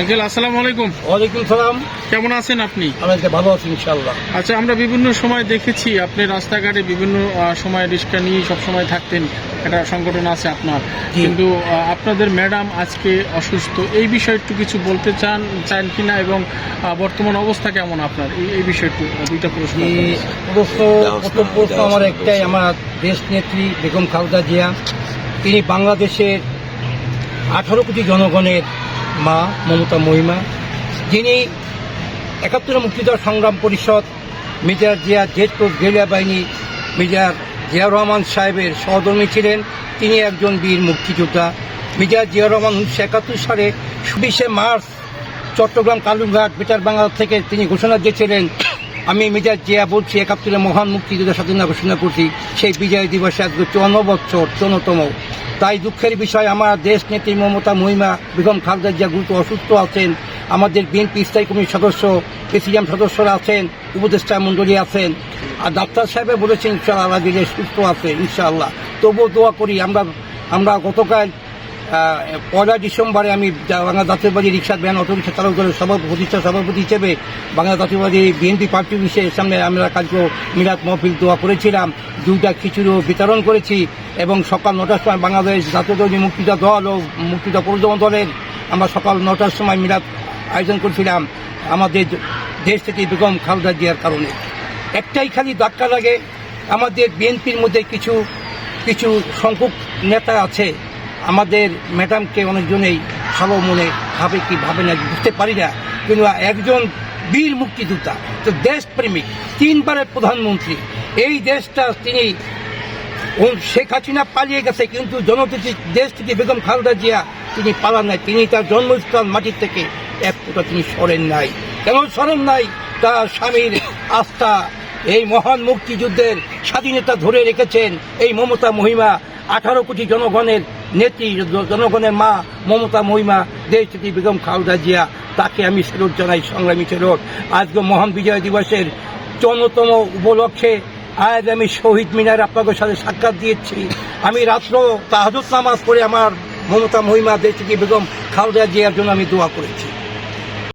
Uncle আসসালামু আলাইকুম। ওয়ালাইকুম সালাম। কেমন আছেন আপনি? আমি ভালো আছি আচ্ছা আমরা বিভিন্ন সময় দেখেছি আপনি রাস্তাঘাটে বিভিন্ন সময় রিক্সা নিয়ে সব সময় থাকতেন। একটা সংগঠন আছে আপনার। কিন্তু আপনাদের ম্যাডাম আজকে অসুস্থ। এই বিষয়ে একটু কিছু বলতে চান চান কিনা এবং বর্তমান অবস্থা কেমন আপনার? এই এই বিষয়ে দুইটা প্রশ্ন প্রথম প্রশ্ন আমার একটাই আমার দেশ নেত্রী বেগম খালেদা জিয়া। তিনি বাংলাদেশের আঠারো কোটি জনগণের মা, মমতা মহিমা, যিনি একাত্তর মুক্তিযোদ্ধা সংগ্রাম পরিষদ মেজর জিয়া জেট কোর্ট গেরিয়া বাহিনী মেজর জিয়া রহমান সাহেবের সহধর্মী ছিলেন। তিনি একজন বীর মুক্তিযোদ্ধা। মেজর জিয়া রহমান উনিশশো একাত্তর সালে বিশে মার্চ চট্টগ্রাম কালুরঘাট বেটার বাংলা থেকে তিনি ঘোষণা দিয়েছিলেন, আমি মেজর জিয়া বলছি একাত্তরে মহান মুক্তিযুদ্ধ স্বাধীনতা ঘোষণা করছি। সেই বিজয় দিবসে আজকে চুয়ান্ন বছর চৌন্নতম তাই দুঃখের বিষয়, আমার দেশ নেত্রী মমতা মহিমা বেগম খালেদা জিয়া গুরুত্ব অসুস্থ আছেন। আমাদের বিএনপি স্থায়ী কমিটির সদস্য প্রেসিডিয়াম সদস্যরা আছেন, উপদেষ্টা মণ্ডলী আছেন। আর ডাক্তার সাহেবে বলেছেন, ইনশাআল্লাহ আল্লাহ সুস্থ আছে, ইনশাআল্লাহ। তবুও দোয়া করি, আমরা আমরা গতকাল পয়লা ডিসেম্বরে আমি বাংলা জাতীয়বাদী রিক্সা ব্যান অটো রিক্সা চালক দলের সভাপতি, প্রতিষ্ঠা সভাপতি হিসেবে বাংলা জাতীয়বাদী বিএনপি পার্টি অফিসের সামনে আমরা কালকে মিলাদ মহফিল দোয়া করেছিলাম। দুইটা খিচুড়িও বিতরণ করেছি এবং সকাল নটার সময় বাংলাদেশ জাতীয়বাদী মুক্তিযোদ্ধা দল ও মুক্তিযোদ্ধা পরিদমন দলের আমরা সকাল নটার সময় মিলাদ আয়োজন করেছিলাম আমাদের দেশ থেকে বেগম খালেদা জিয়ার কারণে। একটাই খালি ধাক্কা লাগে, আমাদের বিএনপির মধ্যে কিছু কিছু সংখ্যক নেতা আছে আমাদের ম্যাডামকে অনেকজনেই ভালো মনে ভাবে কি ভাবে না বুঝতে পারি না, কিন্তু একজন বীর মুক্তিযোদ্ধা তো দেশপ্রেমিক, তিনবারের প্রধানমন্ত্রী, এই দেশটা তিনি শেখ হাসিনা পালিয়ে গেছে, কিন্তু জনপ্রতি দেশ থেকে বেগম খালেদা জিয়া তিনি পালান নাই, তিনি তার জন্মস্থান মাটির থেকে এক ফোঁটা তিনি সরেন নাই। কেন সরেন নাই? তার স্বামীর আস্থা, এই মহান মুক্তিযুদ্ধের স্বাধীনতা ধরে রেখেছেন এই মমতা মহিমা আঠারো কোটি জনগণের নেত্রী জনগণের মা মমতা মহিমা, দেশ থেকে বেগম খালদা জিয়া, তাকে আমি সেরোট জানাই, সংগ্রামী সেরোট আজকে মহান বিজয় দিবসের চন্দ্রতম উপলক্ষে আজ আমি শহীদ মিনার আপনাদের সাথে সাক্ষাৎ দিয়েছি। আমি রাত্র তাহাজ নামাজ পড়ে আমার মমতা মহিমা দেশটি বেগম খালদা জিয়ার জন্য আমি দোয়া করেছি।